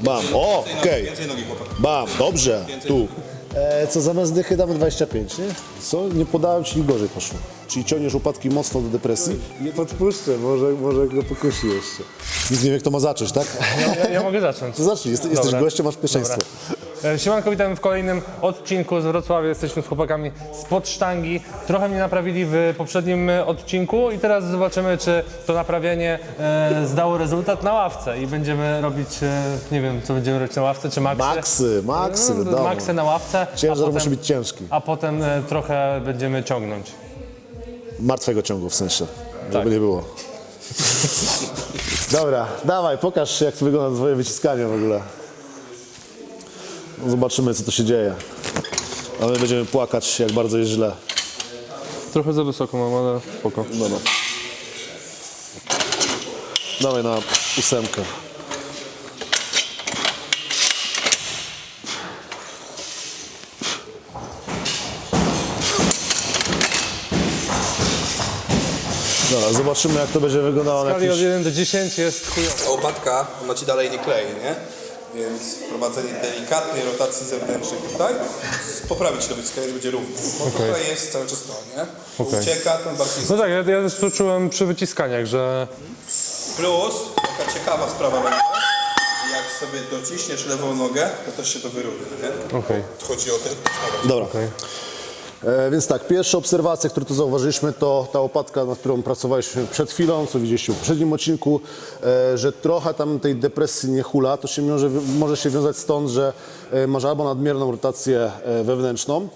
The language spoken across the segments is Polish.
Bam, o, okej. Więcej nogi chłopak. Bam, dobrze, tu. E, co zamiast dychy damy 25, nie? Co? Nie podałem ci i gorzej poszło. Czyli ciągniesz łopatki mocno do depresji. Nie podpuszczę, może, może go pokusi jeszcze. Nic nie wiem, kto ma zacząć, tak? Ja, ja mogę zacząć. To zacznij, jesteś, jesteś Dobra. gościem, masz pierwszeństwo. E, Siemanko, witam w kolejnym odcinku z Wrocławia. Jesteśmy z chłopakami spod sztangi. Trochę mnie naprawili w poprzednim e, odcinku i teraz zobaczymy, czy to naprawienie e, zdało rezultat na ławce i będziemy robić, e, nie wiem, co będziemy robić na ławce, czy maksy? Maksy, maksy, No, wiadomo. Maksy na ławce, a Ciężar potem, musi być ciężki. a potem e, trochę będziemy ciągnąć. Martwego ciągu w sensie, Tak. żeby nie było. Dobra, dawaj, pokaż jak to wygląda twoje wyciskanie w ogóle. No, Zobaczymy, co tu się dzieje. A my będziemy płakać, jak bardzo jest źle. Trochę za wysoko mam, ale spoko. Dobra. Dawaj na ósemkę. Dobra, zobaczymy jak to będzie wyglądało na skali od jakiś... 1 do 10 jest chujowo. A łopatka, ona ci dalej nie klei, nie? Więc wprowadzenie delikatnej rotacji zewnętrznej tutaj poprawi wyciskanie, że będzie równo. Bo tutaj jest cały czas to, nie? Okej. Ucieka, ten bardziej No tak, ja, ja też to czułem przy wyciskaniach, że Plus, taka ciekawa sprawa będzie, jak sobie dociśniesz lewą nogę, to też się to wyrówna, nie? okej. Chodzi o ten... Dobra. E, więc tak, pierwsza obserwacja, którą tu zauważyliśmy, to ta łopatka, nad którą pracowaliśmy przed chwilą, co widzieliście w poprzednim odcinku, e, że trochę tam tej depresji nie hula. To się może, może się wiązać stąd, że e, masz albo nadmierną rotację e, wewnętrzną,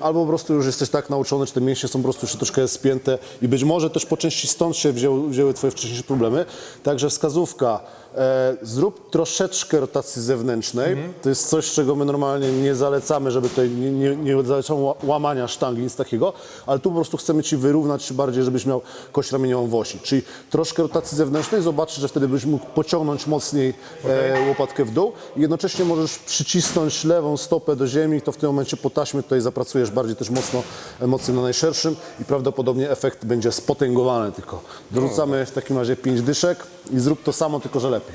albo po prostu już jesteś tak nauczony, czy te mięśnie są po prostu już troszkę spięte i być może też po części stąd się wzięły, wzięły twoje wcześniejsze problemy. Także wskazówka, e, zrób troszeczkę rotacji zewnętrznej. To jest coś, czego my normalnie nie zalecamy, żeby tutaj nie, nie, nie zalecamy ła- łamania sztangi, nic takiego, ale tu po prostu chcemy ci wyrównać bardziej, żebyś miał kość ramieniową w osi. Czyli troszkę rotacji zewnętrznej, zobaczysz, że wtedy byś mógł pociągnąć mocniej e, łopatkę w dół i jednocześnie możesz przycisnąć lewą stopę do ziemi, to w tym momencie po taśmie tutaj zapracujesz bardziej też mocno, e, mocniej na najszerszym i prawdopodobnie efekt będzie spotęgowany tylko. Dorzucamy w takim razie 5 dyszek i zrób to samo, tylko że lepiej.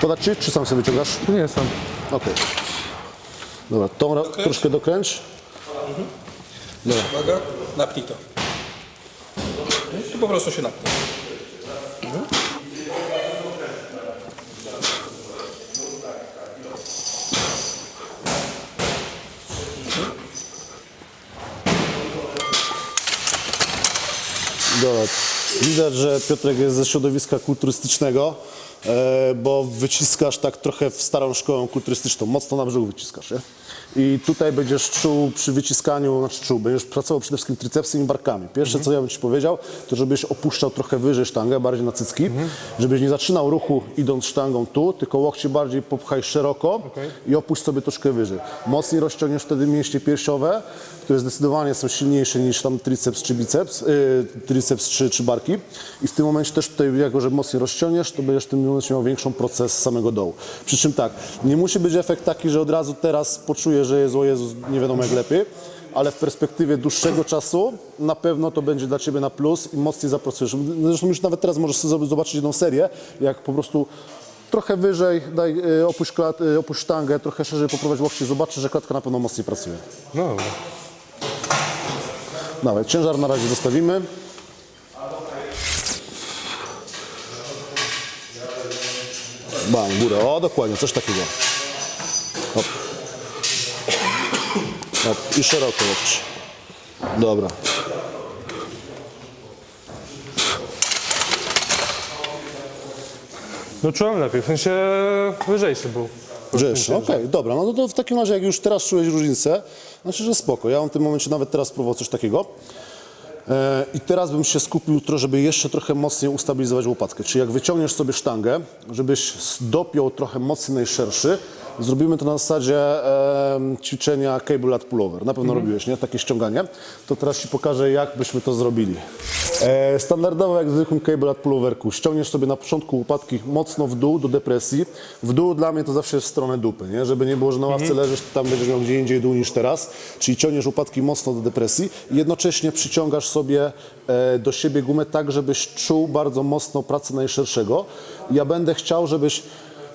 Podać ci, czy sam sobie wyciągasz? Nie sam. Okej. Dobra, tą ra- troszkę dokręć. Uwaga, napnij to. Tu po prostu się napnij. Dobra. Widać, że Piotrek jest ze środowiska kulturystycznego, bo wyciskasz tak trochę w starą szkołę kulturystyczną. Mocno na brzuch wyciskasz, nie? I tutaj będziesz czuł przy wyciskaniu, znaczy czuł, będziesz pracował przede wszystkim tricepsem i barkami. Pierwsze, co ja bym Ci powiedział, to żebyś opuszczał trochę wyżej sztangę, bardziej na cycki, żebyś nie zaczynał ruchu idąc sztangą tu, tylko łokcie bardziej popchaj szeroko i opuść sobie troszkę wyżej. Mocniej rozciągniesz wtedy mięśnie piersiowe, które zdecydowanie są silniejsze niż tam triceps czy biceps, yy, triceps czy, czy barki. I w tym momencie też tutaj, jako że mocniej rozciągniesz, to będziesz tym momencie miał większą proces z samego dołu. Przy czym tak, nie musi być efekt taki, że od razu teraz poczujesz, że jest o Jezus, nie wiadomo jak lepiej, ale w perspektywie dłuższego czasu na pewno to będzie dla Ciebie na plus i mocniej zapracujesz. Zresztą już nawet teraz możesz sobie zobaczyć jedną serię, jak po prostu trochę wyżej, daj, y, opuść, klat, y, opuść sztangę, trochę szerzej poprowadź łokcie, zobaczysz, że klatka na pewno mocniej pracuje. No dobra. Dawaj, ciężar na razie zostawimy. Bam, górę. O, dokładnie, coś takiego. Hop. Hop. I szeroko łokcie. Dobra. No czułem lepiej, w sensie wyżejszy był. Rzesz, okej, dobra, no to w takim razie jak już teraz czułeś różnicę, znaczy, że spoko. Ja mam w tym momencie nawet teraz próbował coś takiego. E, I teraz bym się skupił, żeby jeszcze trochę mocniej ustabilizować łopatkę. Czyli jak wyciągniesz sobie sztangę, żebyś dopiął trochę mocniej najszerszy, zrobimy to na zasadzie em, ćwiczenia cable lat pullover. Na pewno robiłeś, nie? Takie ściąganie. To teraz Ci pokażę, jak byśmy to zrobili. E, standardowo, jak w zwykłym cable lat pulloverku, ściągniesz sobie na początku łopatki mocno w dół do depresji. W dół dla mnie to zawsze jest w stronę dupy, nie? Żeby nie było, że na ławce leżysz, tam będziesz miał gdzie indziej dół niż teraz. Czyli ciągniesz łopatki mocno do depresji i jednocześnie przyciągasz sobie e, do siebie gumę tak, żebyś czuł bardzo mocno pracę najszerszego. Ja będę chciał, żebyś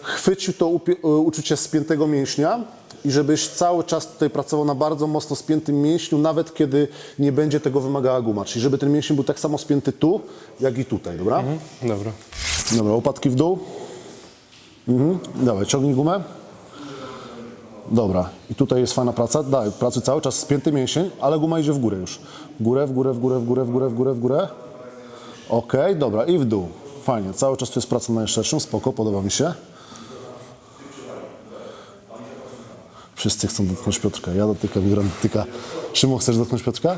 chwycił to e, uczucie spiętego mięśnia i żebyś cały czas tutaj pracował na bardzo mocno spiętym mięśniu, nawet kiedy nie będzie tego wymagała guma. Czyli żeby ten mięsień był tak samo spięty tu, jak i tutaj, dobra? Dobra. Dobra, łopatki w dół. Mhm. Dawaj, ciągnij gumę. Dobra, i tutaj jest fajna praca. Daj, pracuj cały czas, spięty mięsień, ale guma idzie w górę już. W górę, w górę, w górę, w górę, w górę, w górę, w górę. Okej, dobra, i w dół. Fajnie, cały czas tu jest praca na najszerszym, spoko, podoba mi się. Wszyscy chcą dotknąć Piotrka. Ja dotykam, Jurem dotyka. Szymon, chcesz dotknąć Piotrka?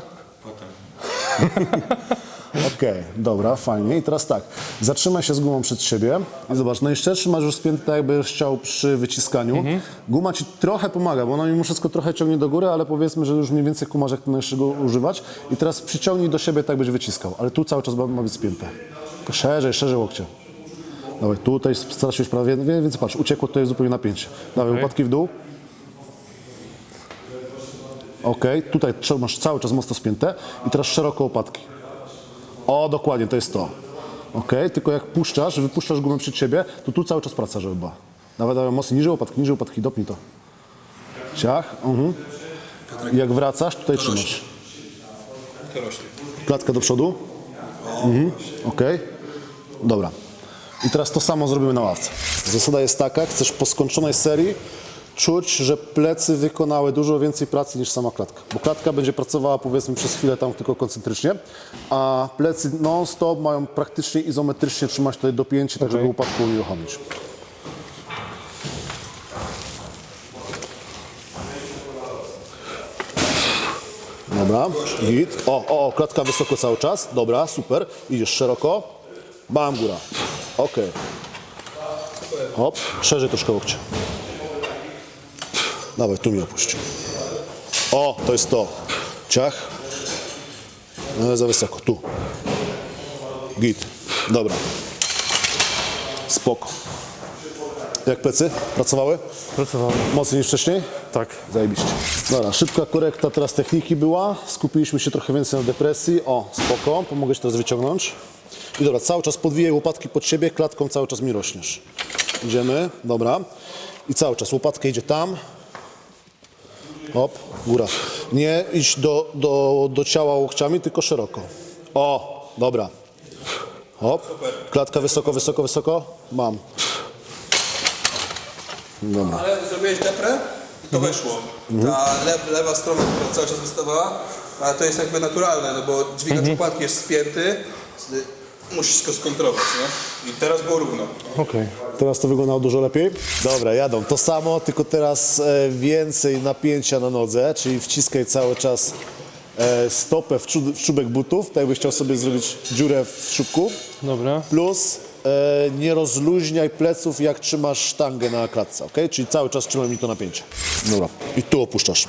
Okej, dobra, fajnie. I teraz tak, zatrzymaj się z gumą przed siebie i zobacz, najszczerszy masz już spięty tak jakbyś chciał przy wyciskaniu. Guma ci trochę pomaga, bo ona mimo wszystko trochę ciągnie do góry, ale powiedzmy, że już mniej więcej kumasz jak to najszczego używać. I teraz przyciągnij do siebie tak, byś wyciskał, ale tu cały czas ma, być spięte. Szerzej, szerzej łokcie. Dawaj, tutaj już prawie, wie- więc patrz, uciekło tutaj zupełnie napięcie. Dawaj, Okej. łopatki w dół. Okej, tutaj masz cały czas mocno spięte i teraz szeroko łopatki. O, dokładnie, to jest to. Ok, tylko jak puszczasz, wypuszczasz gumę przed siebie, to tu cały czas praca, żeby była. Nawet mocno niżej łopatki, niżej łopatki, dopnij to. Ciach, mhm. Jak wracasz, tutaj trzymasz. To rośnie. Klatka do przodu. Mhm. Ok, dobra. I teraz to samo zrobimy na ławce. Zasada jest taka, chcesz po skończonej serii czuć, że plecy wykonały dużo więcej pracy niż sama klatka. Bo klatka będzie pracowała powiedzmy przez chwilę tam tylko koncentrycznie, a plecy non-stop mają praktycznie izometrycznie trzymać tutaj dopięcie, tak żeby upadku unieruchomić. Dobra, git. O, o, o, klatka wysoko cały czas. Dobra, super. Idziesz szeroko. Bam, góra. Okej. Hop, szerzej troszkę łokcie. Dawaj, tu mi opuść. O, to jest to. Ciach. No, za wysoko, tu. Git. Dobra. Spoko. Jak plecy? Pracowały? Pracowałem. Mocniej niż wcześniej? Tak. Zajebiście. Dobra, szybka korekta teraz techniki była. Skupiliśmy się trochę więcej na depresji. O, spoko, pomogę Ci teraz wyciągnąć. I dobra, cały czas podwijaj łopatki pod siebie, klatką cały czas mi rośniesz. Idziemy, dobra. I cały czas łopatka idzie tam. Hop, góra. Nie iść do, do, do ciała łokciami, tylko szeroko. O, dobra. Hop, klatka wysoko, wysoko, wysoko. Mam. Dobra. Ale zrobiłeś deprę i to weszło. Ta le, lewa strona, która cały czas wystawała, ale to jest jakby naturalne, no bo dźwigacz łopatki jest spięty, musisz go skontrować, nie? I teraz było równo. Okej. Teraz to wyglądało dużo lepiej. Dobra, jadą. To samo, tylko teraz e, więcej napięcia na nodze, czyli wciskaj cały czas e, stopę w, czub, w czubek butów, tak jakbyś chciał sobie zrobić dziurę w czubku. Dobra. Plus e, nie rozluźniaj pleców, jak trzymasz sztangę na klatce, ok? Czyli cały czas trzymaj mi to napięcie. Dobra. I tu opuszczasz.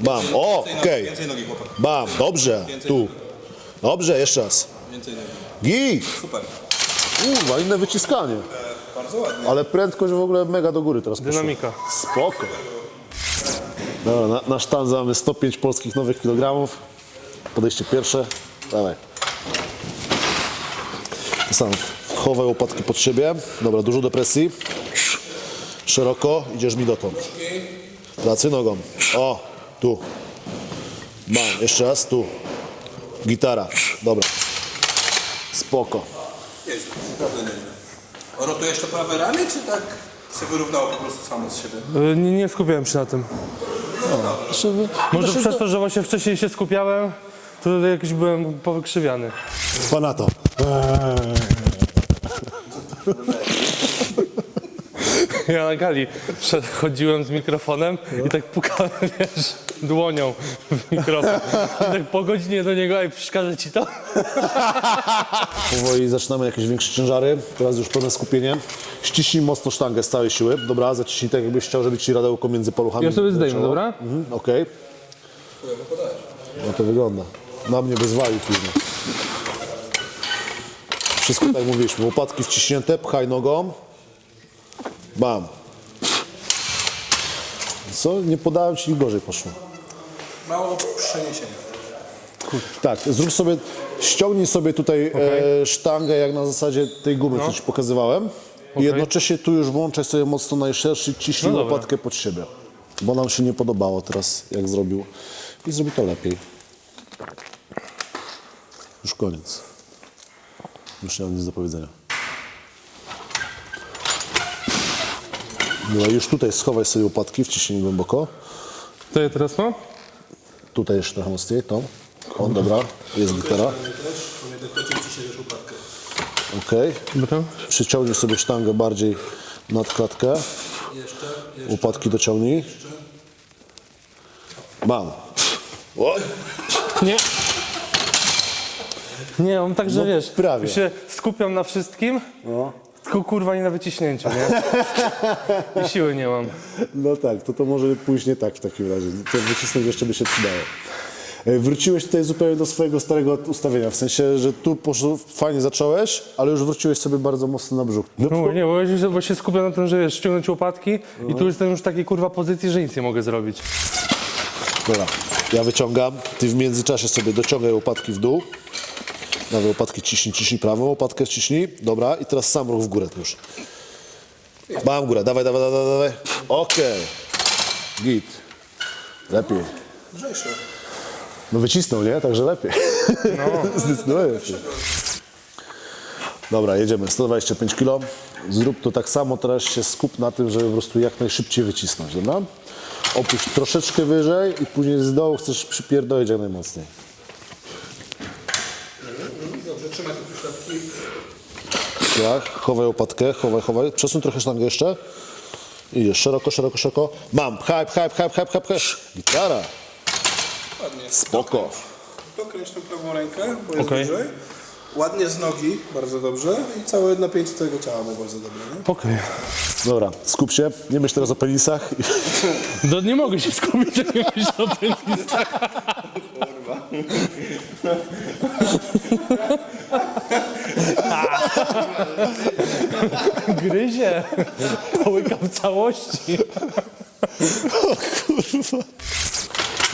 Bam. O, okej. Więcej nogi chłopak. Bam. Dobrze. Tu. Dobrze, jeszcze raz. Więcej nogi. Git. Super. Kurwa, inne wyciskanie. Bardzo ładnie. Ale prędkość w ogóle mega do góry teraz poszła. Dynamika. Spoko. Dobra, na, na sztandze mamy 105 polskich nowych kilogramów. Podejście pierwsze. Dawaj. To samo. Chowaj łopatki pod siebie. Dobra, dużo depresji. Szeroko. Idziesz mi dotąd. Pracy nogą. O, tu. Bam, jeszcze raz, tu. Gitara. Dobra. Spoko. Nieźle, naprawdę nieźle. Rotujesz to prawe ramię, czy tak się wyrównało po prostu samo z siebie? Y, Nie, nie skupiałem się na tym. Może przez to, że właśnie wcześniej się skupiałem, to jakiś byłem powykrzywiany. Panato. Ja na gali szed- chodziłem z mikrofonem i tak pukałem, wiesz, dłonią w mikrofon. I tak po godzinie do niego, ej, przeszkadza ci to? Powoli zaczynamy jakieś większe ciężary, teraz już pełne skupienie. ściśnij mocno sztangę z całej siły. Dobra, zaciśnij tak jakbyś chciał, żeby ci radełko między paluchami Ja sobie zdejmę, leciało. dobra? Mhm, Okej. No to wygląda. Na mnie bez wali później. Wszystko tak jak mówiliśmy. Łopatki wciśnięte, pchaj nogą. Bam. Co? Nie podałem ci, gorzej poszło. Mało przeniesienia. Tak, zrób sobie, ściągnij sobie tutaj e, sztangę jak na zasadzie tej gumy, co ci pokazywałem. I jednocześnie tu już włączaj sobie mocno najszerszy, ciśnij No dobra. łopatkę pod siebie. Bo nam się nie podobało teraz, jak zrobił. I zrobi to lepiej. Już koniec. Już nie mam nic do powiedzenia. Dobra, już tutaj schowaj sobie łopatki, wciśnij głęboko. To ja teraz mam? Tutaj jeszcze trochę mocniej, tą. O, dobra, jest gitara. Okej. Przyciągnij sobie sztangę bardziej nad klatkę. Łopatki dociągnij. Mam. Nie. Nie, mam tak, że No, wiesz, prawie. się skupiam na wszystkim, tylko kurwa nie na wyciśnięciu, nie? I siły nie mam. No tak, to to może pójść nie tak w takim razie. To wycisnąć jeszcze by się przydało. E, Wróciłeś tutaj zupełnie do swojego starego ustawienia, w sensie, że tu poszło, fajnie zacząłeś, ale już wróciłeś sobie bardzo mocno na brzuch. No, No, nie, bo ja się, bo się skupiam na tym, że wiesz, ściągnąć łopatki i tu jestem już w takiej kurwa pozycji, że nic nie mogę zrobić. Dobra, ja wyciągam, ty w międzyczasie sobie dociągaj łopatki w dół. Prawe łopatki ciśnij, ciśnij prawą łopatkę ciśnij. Dobra, i teraz sam ruch w górę już. Mam górę, dawaj, dawaj, dawaj, dawaj. Okej. Git. Lepiej. Lżejsze. No wycisnął, nie? Także lepiej. No. Zdecydowanie lepiej. Dobra, jedziemy. 125 kg. Zrób to tak samo, teraz się skup na tym, żeby po prostu jak najszybciej wycisnąć, dobra? Opuść troszeczkę wyżej i później z dołu chcesz przypierdolić jak najmocniej. Dobrze, trzymaj te pośladki. Tak, chowaj łopatkę, chowaj, chowaj. Przesuń trochę sztangę jeszcze. I jest szeroko, szeroko, szeroko. Mam, hype, hype, hype, hype, hype, hype. Gitara. Ładnie. Spoko. Dokręć tę prawą rękę, bo jest Okej. wyżej. Ładnie z nogi, bardzo dobrze. I całe napięcie twojego ciała było bardzo dobre, nie? Okej. Dobra, skup się. Nie myśl teraz o penisach. No nie mogę się skupić, jak myślę o penisach. Gryzie. Połykam w całości. Kurwa.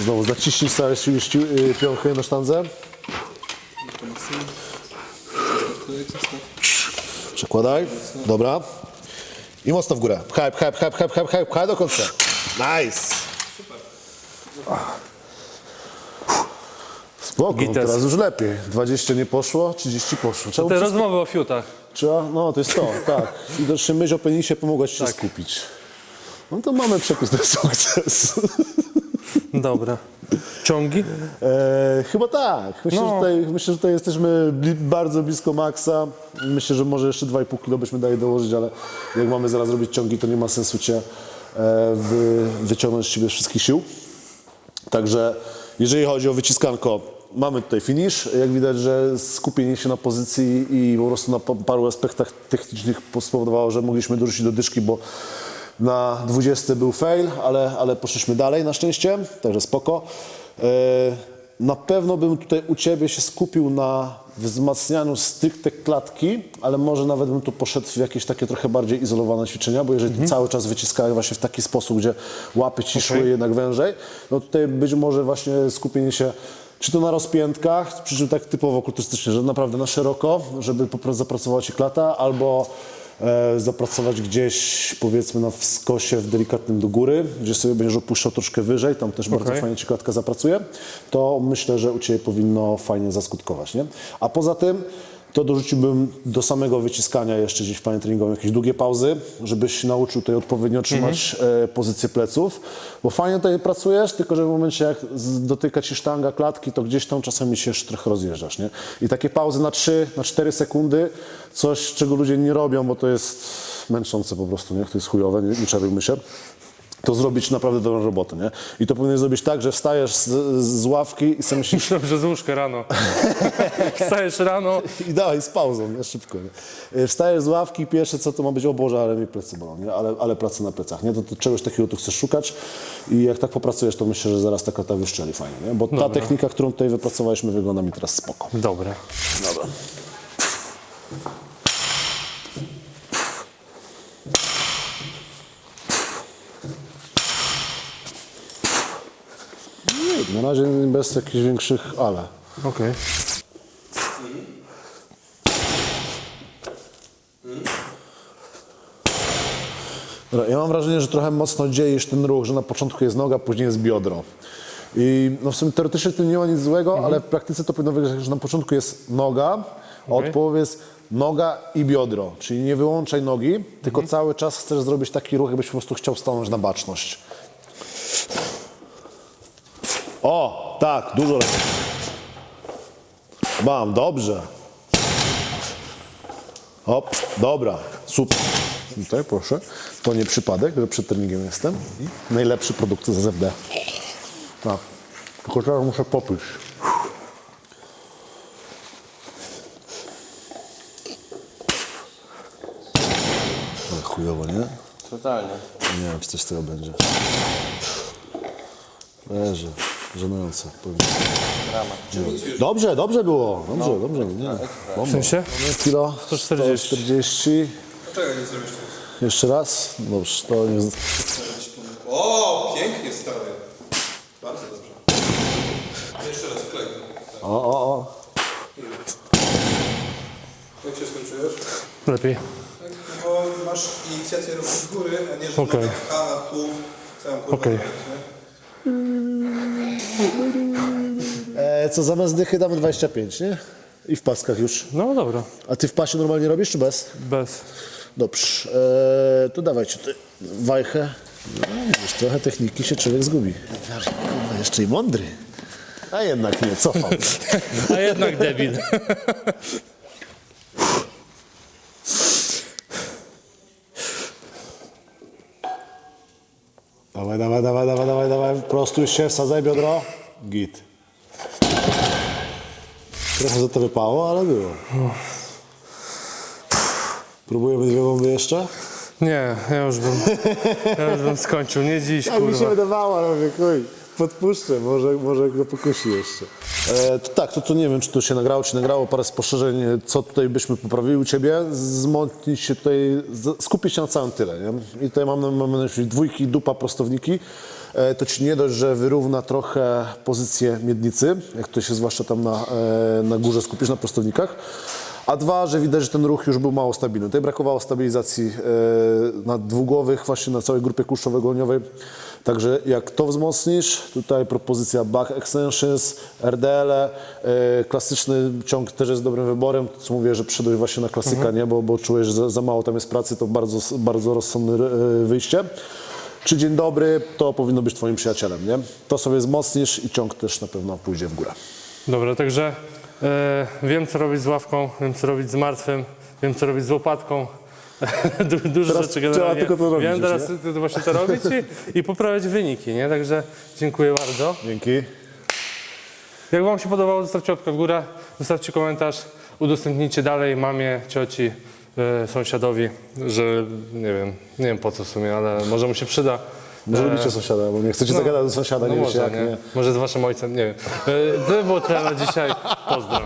Znowu zaciśnij siły, y, piąchy na sztandze. Przekładaj. Dobra. I mocno w górę. Pchaj, pchaj, pchaj, pchaj, pchaj, pchaj, pchaj do końca. Nice. Spoko, Gites. teraz już lepiej. 20 nie poszło, 30 poszło. Trzeba, Te uprzez- rozmowy o fiutach. trzeba no to jest to, tak. Widocznie myśl o penisie pomogła ci się skupić. No to mamy przepis na sukces. Dobra. Ciągi? E, chyba tak. Myślę, No. że tutaj, myślę, że tutaj jesteśmy bli, bardzo blisko maksa. Myślę, że może jeszcze 2,5 kg byśmy dali dołożyć, ale jak mamy zaraz robić ciągi, to nie ma sensu cię e, wy, wyciągnąć z ciebie z wszystkich sił. Także jeżeli chodzi o wyciskanko, mamy tutaj finish. Jak widać, że skupienie się na pozycji i po prostu na pa- paru aspektach technicznych spowodowało, że mogliśmy dorzucić do dyszki, bo na 20 był fail, ale, ale poszliśmy dalej na szczęście, także spoko. E, Na pewno bym tutaj u Ciebie się skupił na wzmacnianiu stricte klatki, ale może nawet bym tu poszedł w jakieś takie trochę bardziej izolowane ćwiczenia, bo jeżeli Ty cały czas wyciskałeś właśnie w taki sposób, gdzie łapy Ci szły jednak wężej, no tutaj być może właśnie skupienie się czy to na rozpiętkach, przy czym tak typowo kulturystycznie, że naprawdę na szeroko, żeby po prostu zapracowała Ci klata, albo e, zapracować gdzieś powiedzmy na wskosie w delikatnym do góry, gdzie sobie będziesz opuszczał troszkę wyżej, tam też bardzo Okej. fajnie Ci klatka zapracuje, to myślę, że u Ciebie powinno fajnie zaskutkować, nie? A poza tym to dorzuciłbym do samego wyciskania jeszcze gdzieś w planie treningowym jakieś długie pauzy, żebyś się nauczył tutaj odpowiednio trzymać e, pozycję pleców, bo fajnie tutaj pracujesz, tylko że w momencie jak dotyka Ci sztanga klatki, to gdzieś tam czasami się jeszcze trochę rozjeżdżasz, nie? I takie pauzy na 3, na 4 sekundy, coś czego ludzie nie robią, bo to jest męczące po prostu, nie? To jest chujowe, nie, nie czarujmy się. To zrobić naprawdę dobrą robotę, nie? I to powinieneś zrobić tak, że wstajesz z, z ławki i sobie myślisz, Myślałem, że z łóżka rano. Wstajesz rano, i dawaj z pauzą, nie? Szybko, nie? Y, Wstajesz z ławki i pierwsze co to ma być, o Boże, ale mi plecy bolą, nie? Ale, ale pracy na plecach, nie? To, to czegoś takiego tu chcesz szukać i jak tak popracujesz, to myślę, że zaraz ta kata wyszczeli fajnie, nie? Bo ta technika, którą tutaj wypracowaliśmy wygląda mi teraz spoko. Dobra. Dobra. Na razie bez jakichś większych ale. Okej. Dobra, Ja mam wrażenie, że trochę mocno dziejesz ten ruch, że na początku jest noga, później jest biodro. I no w sumie teoretycznie tym nie ma nic złego, ale w praktyce to powinno wyglądać, że na początku jest noga, a od Okej. połowy jest noga i biodro. Czyli nie wyłączaj nogi, tylko cały czas chcesz zrobić taki ruch, jakbyś po prostu chciał stanąć na baczność. O, tak, dużo lepiej. Mam, dobrze. Hop, dobra, super. Tutaj proszę. To nie przypadek, że przed treningiem jestem. I najlepszy produkt z ZFD. Tak. Tylko teraz muszę popyć. Ale chujowo, nie? Totalnie. Nie wiem, czy coś z tego będzie. Leży. Żenujące. powiem. Dobrze, dobrze było. Dobrze, dobrze. Nie. W sensie? Kilo 140. 140. Dlaczego nie zrobisz tego? Jeszcze raz? Dobrze, to nie... O, pięknie stary. Bardzo dobrze. Jeszcze raz klej. O, o, o. Jak się skończyłeś? Lepiej. Bo masz inicjację ruchu z góry, a nie że Okej. okay. na tu, całą kurwę. Okej. Co zamiast dychy damy 25, nie? I w paskach już. No dobra. A ty w pasie normalnie robisz, czy bez? Bez. Dobrze. E, to dawajcie tutaj wajchę. No, widzisz, trochę techniki się człowiek zgubi. Kurwa, jeszcze i mądry. A jednak nie, cofam. A jednak debil. Dawaj, dawaj, dawaj, dawaj, dawaj, dawaj. Prostuj się, wsadzaj biodro. Git. Trochę za to wypało, ale było. Próbujemy dwie bomby jeszcze? Nie, ja już bym, ja już bym skończył. Nie dziś, Tak mi się kurwa. wydawało, ale mówię, kuj, podpuszczę, może, może go pokusi jeszcze. E, to tak, to, to nie wiem, czy to się nagrało, czy nagrało parę spostrzeżeń, co tutaj byśmy poprawili u Ciebie. Zmocnić się tutaj, z- skupić się na całym tyle, nie? I tutaj mam, na- mam na myśli dwójki, dupa, prostowniki. E, to Ci nie dość, że wyrówna trochę pozycję miednicy, jak to się zwłaszcza tam na, e, na górze skupisz, na prostownikach. A dwa, że widać, że ten ruch już był mało stabilny. Tutaj brakowało stabilizacji e, na dwugłowych, właśnie na całej grupie kurczowo-gołniowej. Także jak to wzmocnisz, tutaj propozycja back extensions, RDL, e, klasyczny ciąg też jest dobrym wyborem. Co mówię, że przyszedłeś właśnie na klasyka, nie? Bo, bo czułeś, że za, za mało tam jest pracy, to bardzo, bardzo rozsądne wyjście. Czy dzień dobry, to powinno być Twoim przyjacielem, nie? To sobie wzmocnisz i ciąg też na pewno pójdzie w górę. Dobra, także e, wiem co robić z ławką, wiem co robić z martwym, wiem co robić z łopatką. Du- Dużo Teraz rzeczy generalnie. tylko to robić Wiem teraz to właśnie to robić i, i poprawiać wyniki, nie? Także dziękuję bardzo. Dzięki. Jak Wam się podobało, zostawcie łapkę w górę, zostawcie komentarz, udostępnijcie dalej mamie, cioci, sąsiadowi, że nie wiem, nie wiem po co w sumie, ale może mu się przyda. Może lubicie sąsiada, bo nie chcecie zagadać do sąsiada, No nie wiecie może, jak, nie? nie? Może z Waszym ojcem, nie wiem. E, To było tyle na dzisiaj. Pozdro.